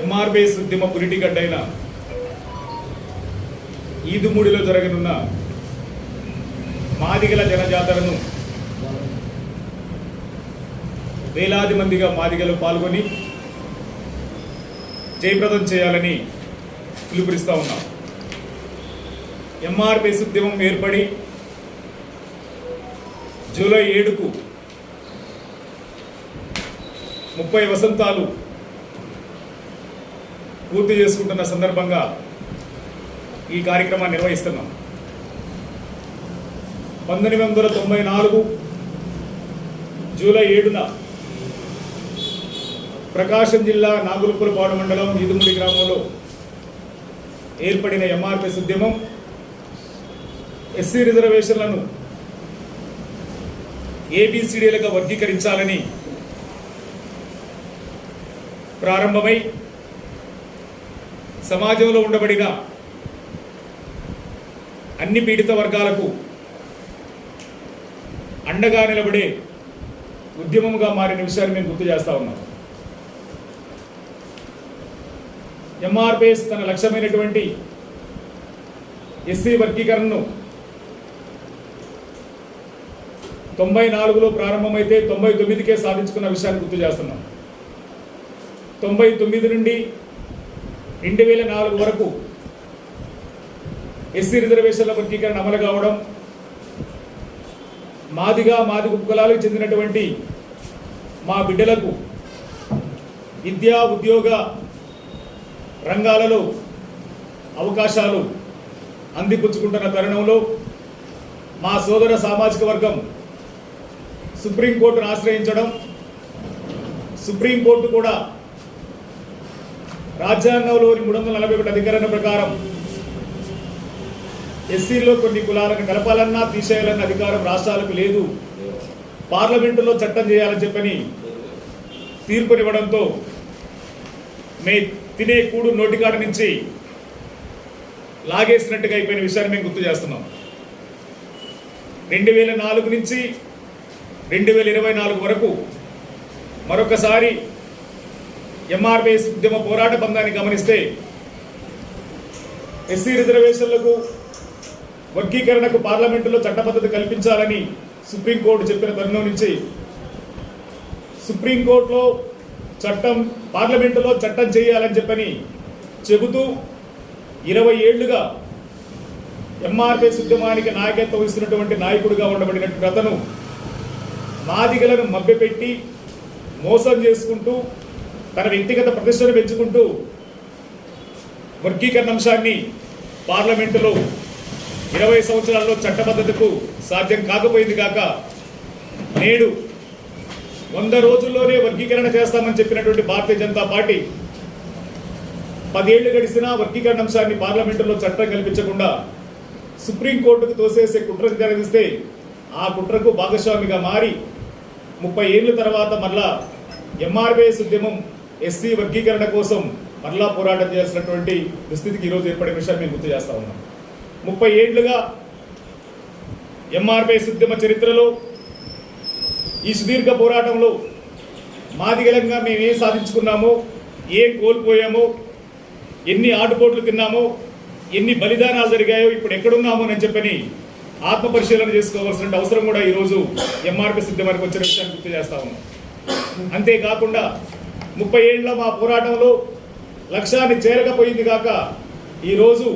ఎంఆర్బేస్ ఉద్యమ పురిటిగడ్డైన ఈదుమూడిలో జరగనున్న మాదిగల జనజాతరను వేలాది మందిగా మాదిగలు పాల్గొని జయప్రదం చేయాలని పిలుపునిస్తా ఉన్నాం. ఎంఆర్పిఎస్ ఉద్యమం ఏర్పడి జూలై ఏడుకు ముప్పై వసంతాలు పూర్తి చేసుకుంటున్న సందర్భంగా ఈ కార్యక్రమాన్ని నిర్వహిస్తున్నాం. పంతొమ్మిది వందల తొంభై నాలుగు జూలై ఏడున ప్రకాశం జిల్లా నాగులుపురపాడు మండలం ఈదుమూడి గ్రామంలో ఏర్పడిన ఎంఆర్పిఎస్ ఉద్యమం ఎస్సీ రిజర్వేషన్లను ఏబిసిడీలుగా వర్గీకరించాలని ప్రారంభమై సమాజంలో ఉండబడిన అన్ని పీడిత వర్గాలకు అండగా నిలబడే ఉద్యమముగా మారిన విషయాన్ని మేము గుర్తు చేస్తా ఉన్నాం. ఎంఆర్పిఎస్ తన లక్ష్యమైనటువంటి ఎస్సీ వర్గీకరణను తొంభై నాలుగులో ప్రారంభమైతే తొంభై తొమ్మిదికే సాధించుకున్న విషయాన్ని గుర్తు చేస్తున్నాం. తొంభై తొమ్మిది నుండి రెండు వేల నాలుగు వరకు ఎస్సీ రిజర్వేషన్ల వర్గీకరణ అమలు కావడం మాదిగా మాది కులాలకు చెందినటువంటి మా బిడ్డలకు విద్యా ఉద్యోగ రంగాలలో అవకాశాలు అందిపుచ్చుకుంటున్న తరుణంలో మా సోదర సామాజిక వర్గం సుప్రీంకోర్టును ఆశ్రయించడం సుప్రీంకోర్టు కూడా రాజ్యాంగంలోని మూడు వందల నలభై ఒకటి అధికరణ ప్రకారం ఎస్సీలో కొన్ని కులాలను కలపాలన్నా తీసేయాలన్న అధికారం రాష్ట్రాలకు లేదు. పార్లమెంటులో చట్టం చేయాలని చెప్పని తీర్పునివ్వడంతో మే తినే కూడు నోటికాడ నుంచి లాగేసినట్టుగా అయిపోయిన విషయాన్ని మేము గుర్తు చేస్తున్నాం. రెండు వేల నాలుగు నుంచి రెండు వేల ఇరవై నాలుగు వరకు మరొకసారి ఎంఆర్పిఎస్ ఉద్యమ పోరాట బంధాన్ని గమనిస్తే ఎస్సీ రిజర్వేషన్లకు వర్గీకరణకు పార్లమెంటులో చట్టపద్ధతి కల్పించాలని సుప్రీంకోర్టు చెప్పిన తరుణం నుంచి సుప్రీంకోర్టులో చట్టం పార్లమెంటులో చట్టం చేయాలని చెప్పని చెబుతూ ఇరవై ఏళ్ళుగా ఎంఆర్పిఎస్ ఉద్యమానికి నాయకత్వం వహిస్తున్నటువంటి నాయకుడిగా ఉండబడినటువంటి అతను మాదిగలను మభ్యపెట్టి మోసం చేసుకుంటూ తన వ్యక్తిగత ప్రతిష్టను పెంచుకుంటూ వర్గీకరణ అంశాన్ని పార్లమెంటులో ఇరవై సంవత్సరాల్లో చట్టబద్ధతకు సాధ్యం కాకపోయింది కాక నేడు వంద రోజుల్లోనే వర్గీకరణ చేస్తామని చెప్పినటువంటి భారతీయ జనతా పార్టీ పదేళ్ళు గడిచినా వర్గీకరణ అంశాన్ని పార్లమెంటులో చట్టం కల్పించకుండా సుప్రీంకోర్టుకు తోసేసే కుట్ర జరిగిస్తే ఆ కుట్రకు భాగస్వామిగా మారి ముప్పై ఏళ్ళ తర్వాత మళ్ళా ఎంఆర్బిఎస్ ఉద్యమం ఎస్సీ వర్గీకరణ కోసం మరలా పోరాటం చేయాల్సినటువంటి దుస్థితికి ఈరోజు ఏర్పడే విషయాన్ని మేము గుర్తు చేస్తా ఉన్నాం. ముప్పై ఏళ్ళుగా ఎంఆర్బిఎస్ ఉద్యమ చరిత్రలో ఈ సుదీర్ఘ పోరాటంలో మాదిగలంగా మేము ఏం సాధించుకున్నామో ఏం కోల్పోయామో ఎన్ని ఆటుపోట్లు తిన్నామో ఎన్ని బలిదానాలు జరిగాయో ఇప్పుడు ఎక్కడున్నామో అని చెప్పని ఆత్మ పరిశీలన చేసుకోవాల్సిన అవసరం కూడా ఈరోజు ఎంఆర్పి సిద్ధమానికి వచ్చిన విషయాన్ని గుర్తు చేస్తా ఉన్నాం. అంతేకాకుండా ముప్పై ఏళ్ళ మా పోరాటంలో లక్ష్యాన్ని చేరకపోయింది కాక ఈరోజు